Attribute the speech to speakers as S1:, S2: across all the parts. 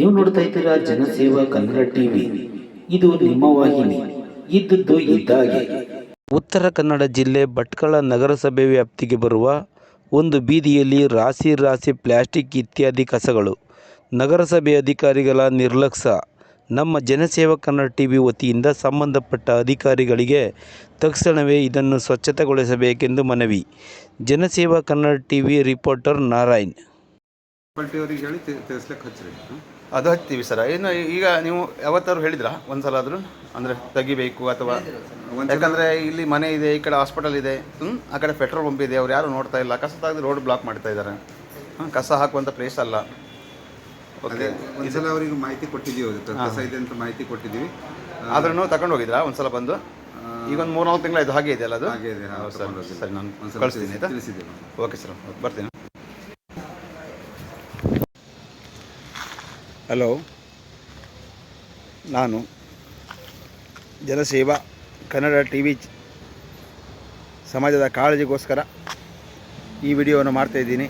S1: ನೀವು ನೋಡ್ತಾ ಇದ್ದೀರಾ ಜನಸೇವಾ ಕನ್ನಡ ಟಿವಿ. ಇದು ನಿಮ್ಮ ವಾಹಿನಿ. ಇದ್ದದ್ದು ಇದ್ದಾಗೆ. ಉತ್ತರ ಕನ್ನಡ ಜಿಲ್ಲೆ ಭಟ್ಕಳ ನಗರಸಭೆ ವ್ಯಾಪ್ತಿಗೆ ಬರುವ ಒಂದು ಬೀದಿಯಲ್ಲಿ ರಾಶಿ ರಾಶಿ ಪ್ಲಾಸ್ಟಿಕ್ ಇತ್ಯಾದಿ ಕಸಗಳು. ನಗರಸಭೆ ಅಧಿಕಾರಿಗಳ ನಿರ್ಲಕ್ಷ್ಯ ನಮ್ಮ ಜನಸೇವಾ ಕನ್ನಡ ಟಿವಿ ವತಿಯಿಂದ ಸಂಬಂಧಪಟ್ಟ ಅಧಿಕಾರಿಗಳಿಗೆ ತಕ್ಷಣವೇ ಇದನ್ನು ಸ್ವಚ್ಛತೆಗೊಳಿಸಬೇಕೆಂದು ಮನವಿ. ಜನಸೇವಾ ಕನ್ನಡ ಟಿವಿ ರಿಪೋರ್ಟರ್ ನಾರಾಯಣ್.
S2: ಹೇಳಿ ತಿಳಿಸ್ಲಿಕ್ಕೆ ಹಚ್ಚ್ರಿ?
S3: ಅದು ಹಚ್ತೀವಿ ಸರ್. ಏನು ಈಗ ನೀವು ಯಾವತ್ತಾದ್ರು ಹೇಳಿದ್ರಾ? ಒಂದ್ಸಲ ಆದರೂ ಅಂದರೆ ತೆಗಿಬೇಕು ಅಥವಾ ಯಾಕಂದರೆ ಇಲ್ಲಿ ಮನೆ ಇದೆ ಈ ಕಡೆ ಹಾಸ್ಪಿಟಲ್ ಇದೆ ಹ್ಮ್? ಆ ಕಡೆ ಪೆಟ್ರೋಲ್ ಪಂಪ್ ಇದೆ ಅವ್ರು ಯಾರು ನೋಡ್ತಾ ಇಲ್ಲ. ಕಸ ತೆಗೆದು ರೋಡ್ ಬ್ಲಾಕ್ ಮಾಡ್ತಾ ಇದ್ದಾರೆ. ಕಸ ಹಾಕುವಂಥ ಪ್ಲೇಸ್ ಅಲ್ಲ. ಓಕೆ
S2: ಒಂದ್ಸಲ ಅವರಿಗೆ ಮಾಹಿತಿ ಕೊಟ್ಟಿದ್ದೀವಿ ಕಸ ಇದೆ ಅಂತ ಮಾಹಿತಿ ಕೊಟ್ಟಿದ್ದೀವಿ.
S3: ಆದ್ರೂ ತಗೊಂಡು ಹೋಗಿದ್ರಾ? ಒಂದ್ಸಲ ಬಂದು? ಈಗ ಒಂದು ಮೂರು ನಾಲ್ಕು ತಿಂಗಳು ಇದು ಹಾಗೆ ಇದೆಯಲ್ಲ ಅದು?
S2: ಹಾಗೆ ಇದೆ.
S3: ಸರ್ ನಾನು ಕಳಿಸ್ತೀನಿ ಆಯ್ತಾ? Okay sir. ಬರ್ತೀನಿ. ಹಲೋ, ನಾನು ಜನಸೇವಾ ಕನ್ನಡ ಟಿ ವಿ ಸಮಾಜದ ಕಾಳಜಿಗೋಸ್ಕರ ಈ ವಿಡಿಯೋವನ್ನು ಮಾಡ್ತಾಯಿದ್ದೀನಿ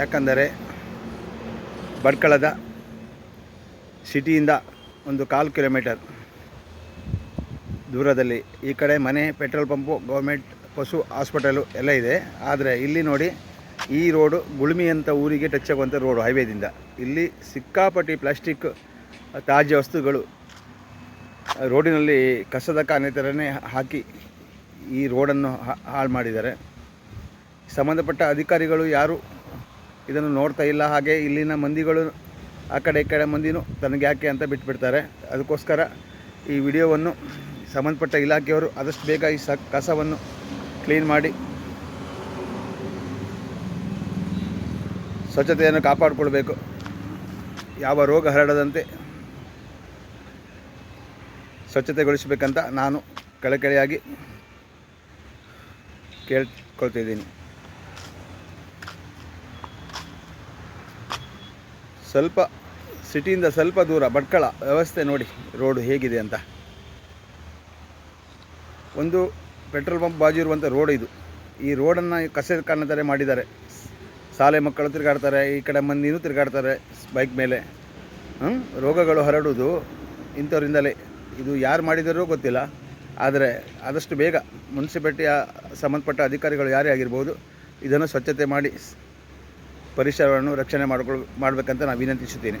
S3: ಯಾಕಂದರೆ ಭಟ್ಕಳದ ಸಿಟಿಯಿಂದ ಒಂದು ಕಾಲು ಕಿಲೋಮೀಟರ್ ದೂರದಲ್ಲಿ ಈ ಕಡೆ ಮನೆ, ಪೆಟ್ರೋಲ್ ಪಂಪು, ಗೌರ್ಮೆಂಟ್, ಪಶು, ಹಾಸ್ಪಿಟಲು ಎಲ್ಲ ಇದೆ. ಆದರೆ ಇಲ್ಲಿ ನೋಡಿ ಈ ರೋಡು ಗುಳ್ಮಿ ಅಂತ ಊರಿಗೆ ಟಚ್ ಆಗುವಂಥ ರೋಡು ಹೈವೇದಿಂದ. ಇಲ್ಲಿ ಸಿಕ್ಕಾಪಟ್ಟಿ ಪ್ಲಾಸ್ಟಿಕ್ ತಾಜ್ಯ ವಸ್ತುಗಳು ರೋಡಿನಲ್ಲಿ ಕಸದ ಕಾನೆ ಥರನೇ ಹಾಕಿ ಈ ರೋಡನ್ನು ಹಾಳು ಮಾಡಿದ್ದಾರೆ. ಸಂಬಂಧಪಟ್ಟ ಅಧಿಕಾರಿಗಳು ಯಾರು ಇದನ್ನು ನೋಡ್ತಾ ಇಲ್ಲ. ಹಾಗೆ ಇಲ್ಲಿನ ಮಂದಿಗಳು ಆ ಕಡೆ ಈ ಕಡೆ ಮಂದಿನೂ ತನಗೆ ಯಾಕೆ ಅಂತ ಬಿಟ್ಬಿಡ್ತಾರೆ. ಅದಕ್ಕೋಸ್ಕರ ಈ ವಿಡಿಯೋವನ್ನು ಸಂಬಂಧಪಟ್ಟ ಇಲಾಖೆಯವರು ಆದಷ್ಟು ಬೇಗ ಈ ಸ, ಕಸವನ್ನು ಕ್ಲೀನ್ ಮಾಡಿ ಸ್ವಚ್ಛತೆಯನ್ನು ಕಾಪಾಡಿಕೊಳ್ಬೇಕು. ಯಾವ ರೋಗ ಹರಡದಂತೆ ಸ್ವಚ್ಛತೆಗೊಳಿಸಬೇಕಂತ ನಾನು ಕಳೆಕಳೆಯಾಗಿ ಕೇಳ್ಕೊಳ್ತಿದ್ದೀನಿ. ಸ್ವಲ್ಪ ಸಿಟಿಯಿಂದ ಸ್ವಲ್ಪ ದೂರ ಭಟ್ಕಳ ವ್ಯವಸ್ಥೆ ನೋಡಿ ರೋಡು ಹೇಗಿದೆ ಅಂತ. ಒಂದು ಪೆಟ್ರೋಲ್ ಪಂಪ್ ಬಾಜು ಇರುವಂಥ ರೋಡ್ ಇದು. ಈ ರೋಡನ್ನು ಕಸದ ಕಾರಣದಲ್ಲೇ ಮಾಡಿದ್ದಾರೆ. ಶಾಲೆ ಮಕ್ಕಳು ತಿರುಗಾಡ್ತಾರೆ, ಈ ಕಡೆ ಮಂದಿನೂ ತಿರುಗಾಡ್ತಾರೆ ಬೈಕ್ ಮೇಲೆ. ರೋಗಗಳು ಹರಡುವುದು ಇಂಥವರಿಂದಲೇ. ಇದು ಯಾರು ಮಾಡಿದರೂ ಗೊತ್ತಿಲ್ಲ. ಆದರೆ ಆದಷ್ಟು ಬೇಗ ಮುನ್ಸಿಪಾಲ್ಟಿಯ ಸಂಬಂಧಪಟ್ಟ ಅಧಿಕಾರಿಗಳು ಯಾರೇ ಆಗಿರ್ಬೋದು ಇದನ್ನು ಸ್ವಚ್ಛತೆ ಮಾಡಿ ಪರಿಸರವನ್ನು ರಕ್ಷಣೆ ಮಾಡಿಕೊಳ್, ಮಾಡಬೇಕಂತ ನಾನು ವಿನಂತಿಸುತ್ತೇನೆ.